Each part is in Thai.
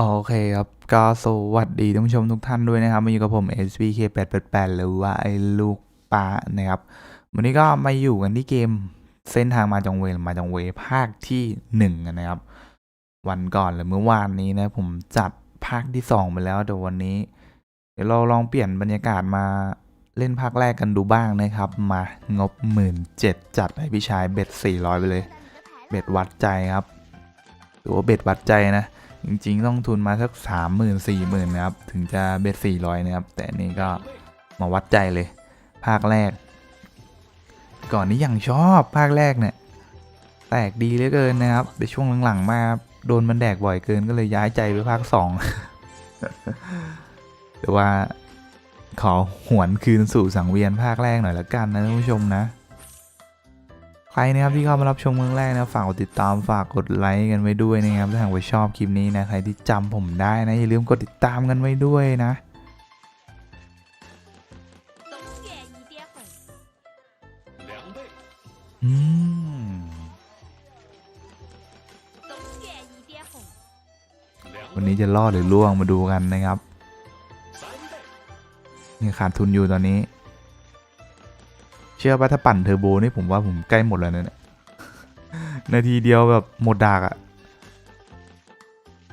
โอเคครับ ก็สวัสดีท่านผู้ชมทุกท่านด้วยนะครับ มาอยู่กับผม SBK 888หรือว่าไอ้ลูกปลานะครับ วันนี้ก็มาอยู่กันที่เกมเส้นทางมาจองเวมาจองเวภาคที่หนึ่งนะครับ วันก่อนหรือเมื่อวานนี้นะผมจัดภาคที่สองไปแล้วแต่วันนี้ เดี๋ยวเราลองเปลี่ยนบรรยากาศมาเล่นภาคแรกกันดูบ้างนะครับ มางบหมื่นเจ็ดจัดให้พี่ชายเบ็ดสี่ร้อยไปเลย เบ็ดวัดใจครับหรือว่าเบ็ดวัดใจนะ จริงๆ ต้องทุนมาสักสามหมื่นสี่หมื่นนะครับ ถึงจะเบ็ดสี่ร้อยนะครับ แต่นี่ก็มาวัดใจเลย ภาคแรก ก่อนนี้ยังชอบภาคแรกเนี่ย แตกดีเหลือเกินนะครับแต่ช่วงหลังๆ มาโดนมันแดกบ่อยเกินก็เลยย้ายใจไปภาคสองแต่ว่าขอหวนคืนสู่สังเวียนภาคแรกหน่อยละกันนะท่านผู้ชมนะ รนะครับที่เข้ามารับชมเมืองแรกนะฝากกดติดตามฝากกดไลค์กันไว้ด้วยนะครับถ้าหากว่าชอบคลิปนี้นะใครที่จำผมได้นะอย่าลืมกดติดตามกันไว้ด้วยนะอืมวันนี้จะรอดหรือล่วงมาดูกันนะครับยังขาดทุนอยู่ตอนนี้ เชื่อป่ะถ้าปั่นเทอร์โบนี่ผมว่าผมใกล้หมดแล้วนะเนี่ยนาทีเดียวแบบหมดดากอะ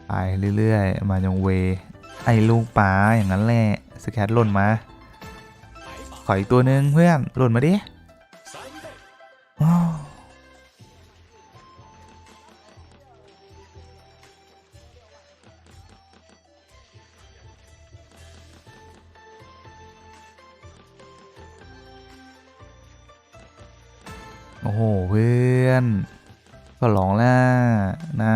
ไปเรื่อยๆ มาจงเว ไอ้ลูกปลาอย่างนั้นแหละสแคทหล่นมา来吧，ขออีกตัวหนึ่งเพื่อนหล่นมาดิ โอ้โหเพื่อน ก็ร้องแล้วนะ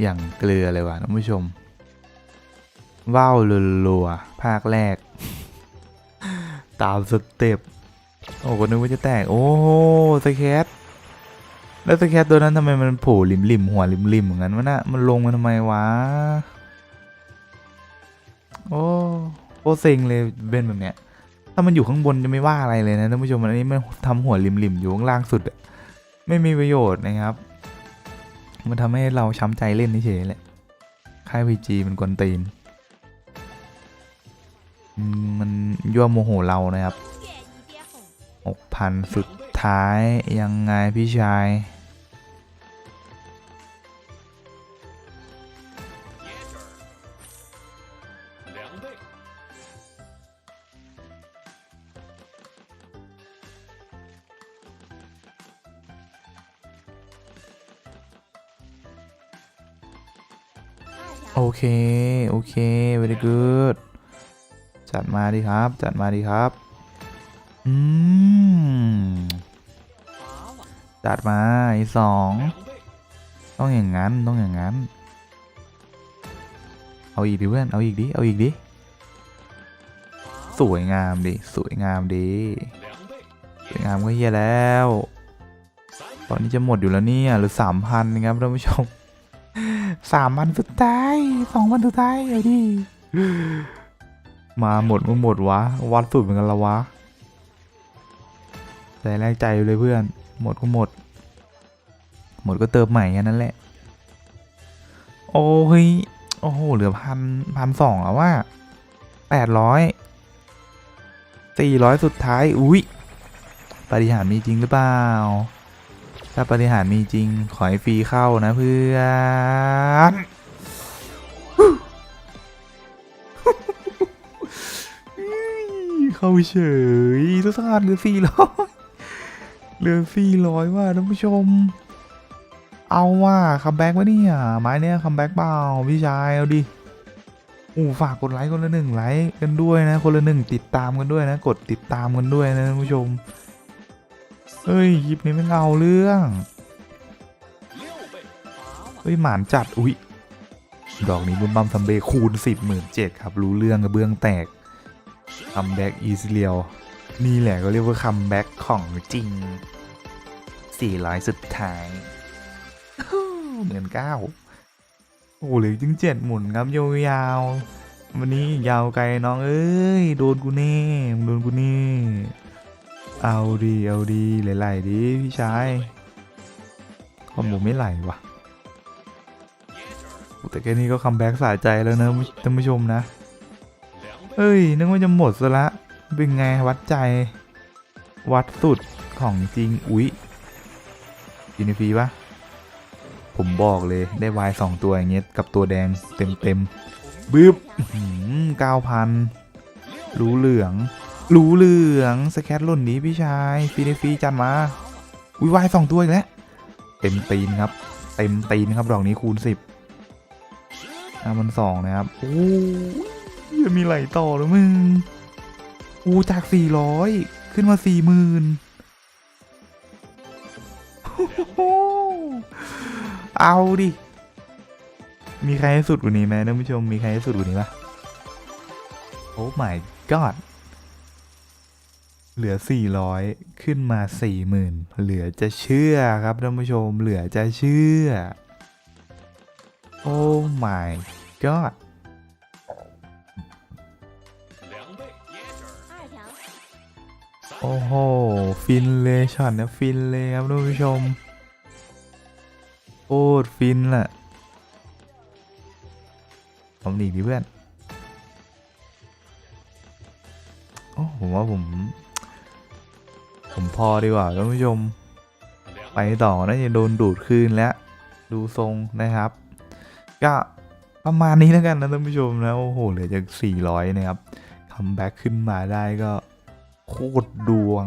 อย่างเกลือเลยว่ะท่านผู้ชม ว้าวรัวๆภาคแรก ตามสเต็ป โอ้ก็นึกว่าจะแตก โอ้สแคท แล้วตะแคทตัวนั้นทำไมมันโผล่ริมริมหัวริมริมเหมือนกันวะนะมันลงมาทำไมวะ โอ้โอเซ็งเลยเป็นแบบเนี้ย ถ้ามันอยู่ข้างบนจะไม่ว่าอะไรเลยนะท่านผู้ชมอันนี้มันทำหัวริมริมอยู่ข้างล่างสุดไม่มีประโยชน์นะครับ มันทำให้เราช้ำใจเล่นเฉยๆแหละ ค่ายพีจีมันกวนตีน มันยั่วโมโหเรานะครับหกพันสุดท้ายยังไงพี่ชาย โอเค โอเค very good จัดมาดีครับ จัดมาดีครับ อืม จัดมาอีสอง ต้องอย่างนั้น ต้องอย่างนั้น เอาอีกดิเพื่อน เอาอีกดิ เอาอีกดิ สวยงามดิ สวยงามดิสวยงามก็เฮียแล้ว ตอนนี้จะหมดอยู่แล้วเนี่ย หรือสามพันนะครับท่านผู้ชมสามพันสุดท้า สองพันสุดท้ายเอาดิมาหมดมาหมดวะ วัดสุดเหมือนกันละวะใจแรกใจเลยเพื่อน หมดก็หมด หมดก็เติมใหม่แค่นั้นแหละ โอ้ยโอ้โห เหลือพันพันสองแล้วว่าแปดร้อยสี่ร้อยสุดท้าย อุ้ยปฏิหารมีจริงหรือเปล่า ถ้าปฏิหารมีจริง ขอให้ฟรีเข้านะเพื่อน เข้าเฉยทุกท่านเหลือสี่รอเหลือสี่ร้อยว่าท่านผู้ชม เอาว่าคัมแบ็กวะเนี่ยไม้เนี่ยคัมแบ็กเปล่าพี่ชายเอาดิอู้ฝากกดไลค์คนละหนึ่งไลค์กันด้วยนะ คนละหนึ่งติดตามกันด้วยนะ กดติดตามกันด้วยนะท่านผู้ชมเฮ้ยคลิปนี้ไม่เอาเรื่องเฮ้ยหมานจัด อุ้ยดอกนี้บุญบำทำเบคูณสิบหมื่นเจ็ดครับ รู้เรื่องกระเบื้องแตก คัมแบ็กอีสเลียวนี่แหละก็เรียกว่าคัมแบ็กของจริง 400 สุดท้ายเหมือนเก้าโอ้โหเหลือจึงเจ็ดหมุนครับยาวๆวันนี้ยาวไกลน้องเอ้ย โดนกูแน่โดนกูแน่เอาดีเอาดีไหลๆดิพี่ชายคอมโบไม่ไหลว่ะแต่แค่นี้ก็คัมแบ็กสะใจแล้วนะท่านผู้ชมนะ เอ้ย นึกว่าจะหมดซะละ เป็นไงวัดใจ วัดสุดของจริง อุ๊ยยินฟรีปะผมบอกเลยได้วายสองตัวอย่างเงี้ยกับตัวแดงเต็มเต็มบึ๊บเก้าพันรู้เหลือง รู้เหลืองสแคตหล่นนี้พี่ชายฟรีในฟีจัดมาอุ้ยวายสองตัวอีกแล้วเต็มตีนครับ เต็มตีนครับดอกนี้คูณสิบห้าพันสองนะครับโอ้ ยังมีไหลต่อเลยมึง อูจากสี่ร้อยขึ้นมาสี่หมื่นเอาดิ มีใครให้สุดกว่านี้ไหมท่านผู้ชม มีใครให้สุดกว่านี้ปะโอ้ my god เหลือ 400 ขึ้นมา 40,000 เหลือจะเชื่อครับท่านผู้ชม เหลือจะเชื่อ โอ้ my god โอ้โห ฟินเลยช็อตเนี้ยฟินเลยครับท่านผู้ชมโคตรฟินล่ะผมหนีดิเพื่อน โอ้ผมว่าผม ผมพอดีกว่าท่านผู้ชม ไปต่อน่าจะโดนดูดคืนแล้ว ดูทรงนะครับ ก็ประมาณนี้แล้วกันนะท่านผู้ชมนะ โอ้โหเหลือจาก400 นะครับ คัมแบ็กขึ้นมาได้ก็โคตรดวง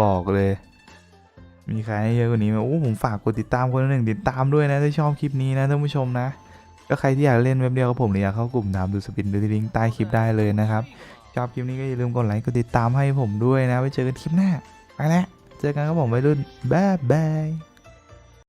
บอกเลย มีใครเยอะกว่านี้ไหมโอ้ผมฝากกดติดตามคนหนึ่งติดตามด้วยนะ ถ้าชอบคลิปนี้นะท่านผู้ชมนะ ก็ใครที่อยากเล่นเว็บเดียวกับผมหรืออยากเข้ากลุ่มถามดูสปินดูที่ลิงก์ใต้คลิปได้เลยนะครับชอบคลิปนี้ก็อย่าลืมกดไลค์กดติดตามให้ผมด้วยนะไว้เจอกันคลิปหน้าไปแล้วเจอกันครับผมวัยรุ่นบ๊ายบาย